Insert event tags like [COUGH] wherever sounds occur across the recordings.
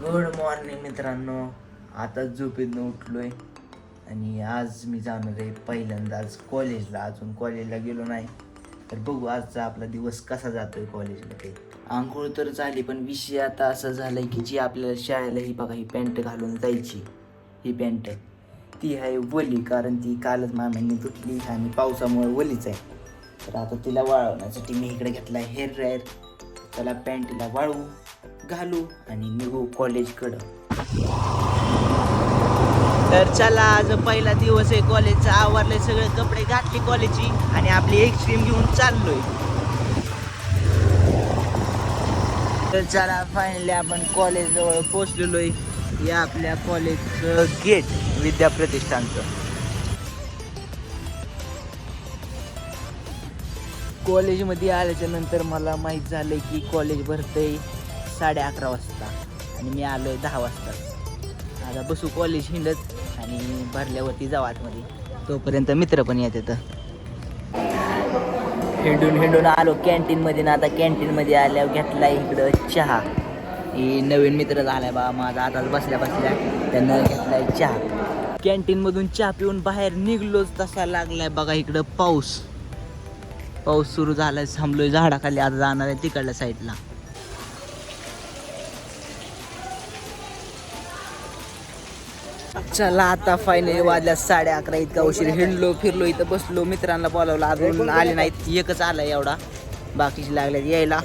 Good morning मित्रांनो. आता झोपेतनं उठलोय. आणि आज मी जाणार आहे पहिल्यांदा आज कॉलेजला. अजून कॉलेजला गेलो नाही. तर बघू आजचा आपला दिवस कसा जातोय कॉलेजमध्ये. आंघोळ तर झाली पण विषय आता असा आहे की जी आपल्याला शाळेला ही बघा ही पॅन्ट घालून जायची. ही पॅन्ट. ती आहे वली कारण ती कालच मामांनी तुटली आणि पावसामुळे वलीच आहे. तर आता तिला वाळवण्यासाठी मी इकडे घेतला हेअर ड्रायर त्याला पॅन्टीला वाळवू. घालू आणि निघू कॉलेजकडं. तर चला आज पहिला दिवस आहे कॉलेजचा. आवरले सगळे कपडे घातले कॉलेजची आणि आपली एक्स्ट्रीम घेऊन चाललोय. तर चला फायनली आपण कॉलेज जवळ पोहोचलेलोय. या आपल्या कॉलेजचं गेट विद्याप्रतिष्ठानचं कॉलेजमध्ये आल्याच्यानंतर मला माहीत झालं की कॉलेज भरतंय. साडे अकरा वाजता आणि मी आलो आहे दहा वाजता. आता बसू कॉलेज हिंडत आणि भरल्यावरती जाऊ आतमध्ये. तोपर्यंत मित्र पण येत येतं हिंडून हिंडून आलो कॅन्टीनमध्ये ना आता कॅन्टीनमध्ये आल्यावर घेतला इकडं चहा. ही नवीन मित्र झालाय बा माझा आताच बसल्या बसल्या त्यानं घेतलाय चहा. कॅन्टीनमधून चहा पिऊन बाहेर निघलोच तसा लागलाय बघा इकडं पाऊस. पाऊस सुरू झालाय थांबलोय झाडाखाली. आता जाणार आहे तिकडल्या साईडला चला आता फायनली वाजल्या साडे अकरा इतका उशीर. हिंडलो फिरलो इथं बसलो मित्रांना बोलावलं अजून आले नाहीत एकच आलाय एवढा. बाकीचे लागल्यात यायला.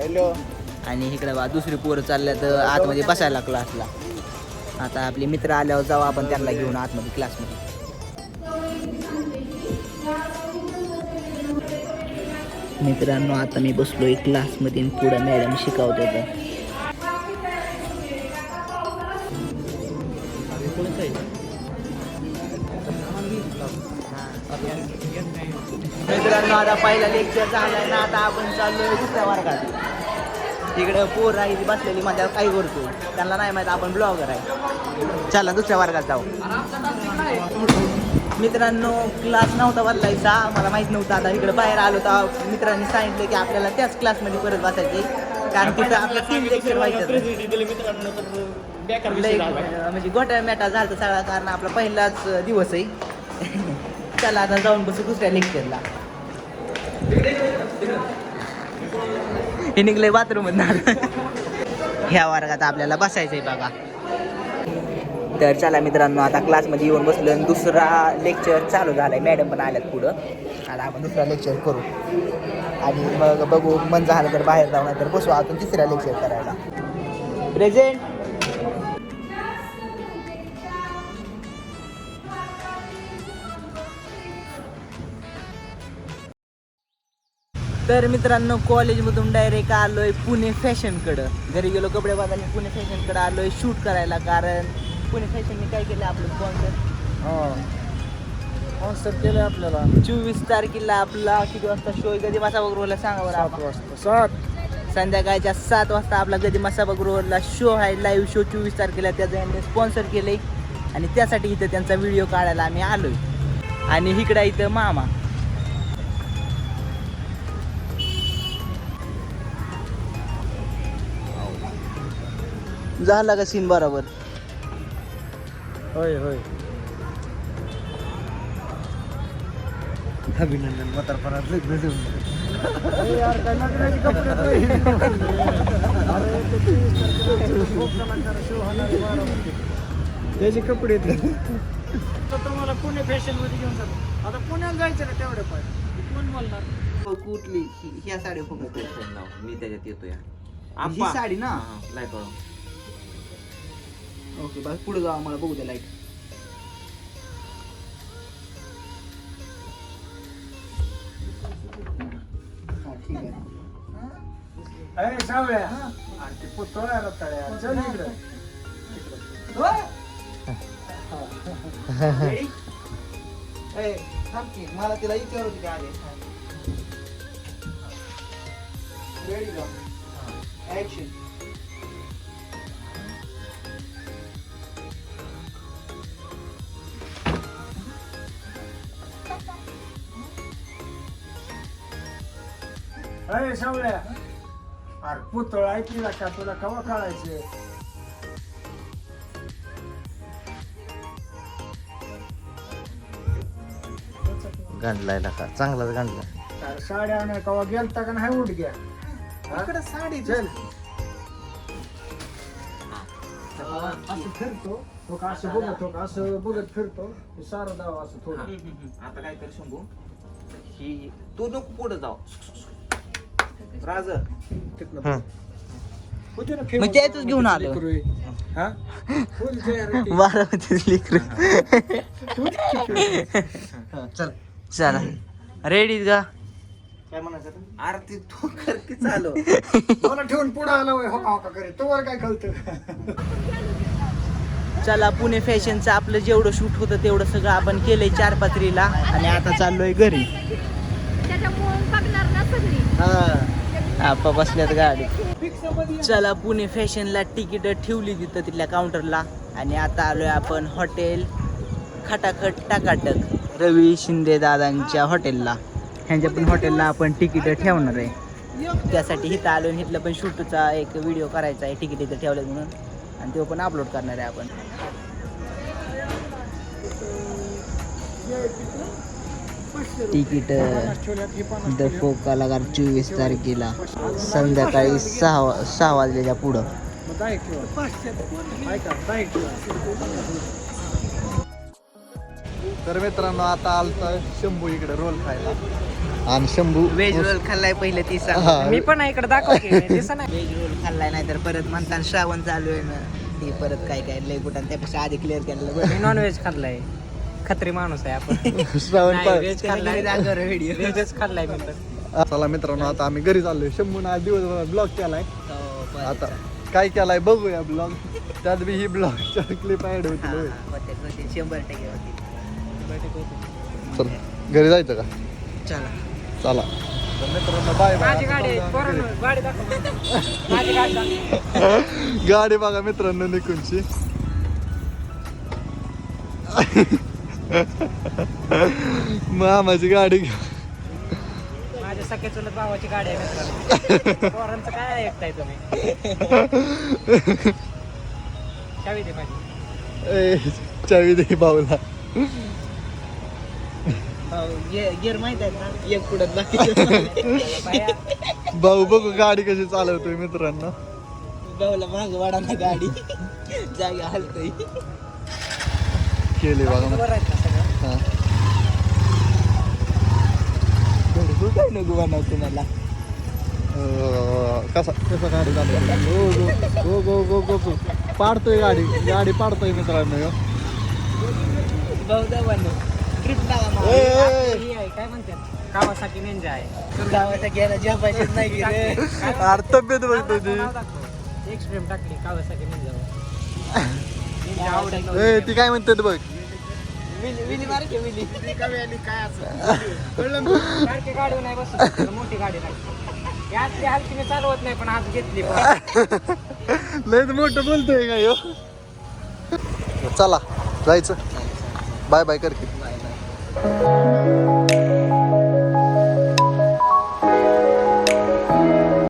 आणि इकडे बा दुसरी पोरं चालल्यात आतमध्ये बसायला क्लासला आता आपले मित्र आल्यावर जाऊ आपण त्यांना घेऊन आतमध्ये क्लासमध्ये मित्रांनो आता मी बसलोय क्लासमध्ये पुढं मॅडम शिकवत होतं आता पहिला लेक्चर झालाय. ना आता आपण चाललोय दुसऱ्या वर्गात. तिकडे पोर आहे ती बसलेली माझ्या काय करतो. त्यांना नाही माहीत आपण ब्लॉगर आहे. चला दुसऱ्या वर्गात जाऊ. मित्रांनो क्लास नव्हता बदलायचा. मला माहीत नव्हतं आता. इकडे बाहेर आलो तर मित्रांनी सांगितलं की आपल्याला त्याच क्लासमध्ये परत बसायचे कारण तिथं आपलं तीन लेक्चर व्हायचं म्हणजे गोट्या मॅटा झालं सगळा कारण आपला पहिलाच दिवस आहे [LAUGHS] चला आता जाऊन बसू दुसऱ्या लेक्चरला हे निघले बाथरूम ह्या वर्गात आपल्याला बसायचंय बघा. तर चला मित्रांनो आता क्लासमध्ये येऊन बसलो आणि दुसरा लेक्चर चालू झालाय. मॅडम पण आल्यात पुढं. आता आपण दुसरा लेक्चर करू. आणि मग बघू मन झालं तर बाहेर जाऊ तर बसू. आपण तिसऱ्या लेक्चर करायला. प्रेझेंट तर मित्रांनो कॉलेजमधून डायरेक्ट आलोय पुणे फॅशनकडं घरी गेलो कपडे बदलले पुणे फॅशनकडं आलोय शूट करायला. कारण पुणे फॅशनने काय केलं आपलं स्पॉन्सर स्पॉन्सर केलं आपल्याला. चोवीस तारखेला आपला किती वाजता शो आहे? गदी मासा बरोबरला सांगा बरं. वाजता. सात. संध्याकाळच्या सात वाजता आपला गदी मासा बरोबरला शो आहे. लाईव्ह शो चोवीस तारखेला त्याचं यांनी स्पॉन्सर केलंय. आणि त्यासाठी इथं त्यांचा व्हिडिओ काढायला आम्ही आलोय. आणि इकडं इथं मामा. झाला का सीन बरोबर? होय होय. अभिनंदन म्हातारपणात यार काय नटण्याचे कपडे त्याचे कपडे तुम्हाला पुणे फॅशनमध्ये घेऊन जातो. आता पुण्याला जायचं ना तेवढे पाहिजे कोण बोलणार? कुठली? हि- ह्या साडी फुकट मी त्याच्यात येतो या ही साडी ना? लाइट ओके बस पुढे जाऊ आम्हाला बघू द्या लाइट ठीक आहे. अरे सावळ्या अरे ते पुतळा रताळ्या चल इकडं. Ready? ए, थांब की, मला तिला विचारू दे आले रेडी ऍक्शन अरे सावळ्या. अरे पुतळा आहे तिला का तुला कवा काढायचे गांडलाय का? चांगलाच गांडला. साड्या नाही कवा गेलता का नाही उठ घ्या इकडे साडी चल. असं फिरतो तो का असं बघतो का असं बघत फिरतो सारा सारं असं थोडं. आता काय कर शंभू ही तू नको पुढे जाऊ. राज तिथनं होते ना मग famous घेऊन आलो. लेकरू. आहे. हा? फुल तयार आहे ती. बारामतीच लेकर. चल. चला. रेडी का? काय म्हणायचं अरे ते तू कर की चालू मला ठेवून पुढे आला होय हो का करे. तुम्हाला काय कळतं? चला पुणे फॅशनचं आपलं जेवढं शूट होतं तेवढं सगळं आपण केलंय चार पात्रीला आणि आता चाललोय घरी. त्याच्यामुळे बघणार ना सगळी? आपा बसल्यात गाडी चला पुणे फॅशनला तिकीट ठेवली तिथं तिथल्या काउंटरला आणि आता आलोय आपण हॉटेल खटाखट टाकाटक. रवी शिंदे दादांच्या हॉटेलला. ह्यांच्या पण हॉटेलला आपण तिकीट ठेवणार आहे. त्यासाठी इथं आलो आणि इथलं पण शूटचा एक व्हिडिओ करायचा आहे. तिकीट इथं ठेवलं म्हणून. आणि तो पण अपलोड करणार आहे आपण. तिकीट द फोक कलाकार चोवीस तारखेला संध्याकाळी सहा सहा वाजल्याच्या पुढं. तर मित्रांनो आता आलता शंभू इकडे रोल खायला. आणि शंभू व्हेज रोल खाल्लाय पहिले ती. मी पण इकडे दाखवते व्हेज रोल खाल्लाय नाही. तर परत म्हणताना श्रावण चालू आहे ना. ती परत काय काय लय कुठं त्यापेक्षा आधी क्लिअर बरं. Non veg खाल्लाय. खत्री माणूस आहे आपण. [LAUGHS] श्रावण व्हेज खाल्लाय. दाखव रे व्हिडिओ व्हेजच खाल्लाय मी तर. चला मित्रांनो आता आम्ही घरी चाललोय. शंभून आज दिवसभर ब्लॉग केलाय. हो, आता काय केलाय बघूया ब्लॉग त्यात बी ही ब्लॉग क्लिप ऍड होती. शंभर टक्के होती चल घरी जायचं का? चला. चला. तर मित्रांनो बाय माझी गाडी आहे. बाय पोरांनो, गाडी दाखव. माझी गाडी दाखव. [LAUGHS] गाडी बघा मित्रांनो निकुंची [LAUGHS] मामाची गाडी घेऊन माझ्या सख्या चुलत भावाची गाडी आहे मित्रांनो. पोरांचं काय ऐकताय तुम्ही? चावी दे माझी. ए, चावी दे भाऊला. गिअर माहीत आहे ना? एक बाकी [LAUGHS] भाऊ बघू गाडी कशी चालवतोय मित्रांनो. भाऊला माग वाडा ना गाडी. जागी हलतोय. केली बघा हा. तू काय नको बनव तुम्हाला? अं, कसा? कसा गाडी चालवतोय? गो गो गो गो गो गो पाडतोय गाडी. गाडी पाडतोय मित्रांनो ह्यो. बनव ट्रिप. ही काय म्हणतात? कावासाठी नेंजा आहे. गावाचा झेपायचेच नाही अरे तब्येत बघ तुझी. टाकली कावासाठी. ए ती काय म्हणतात बघ? विली विली मार की विली. [LAUGHS] सारखी गाडी नाही तर मोठी गाडी नाही. याच ती हलकी मी चालवत नाही पण आज घेतली. [LAUGHS] लयच मोठं बोलतोय का ह्यो चला जायचं. बाय बाय कर की.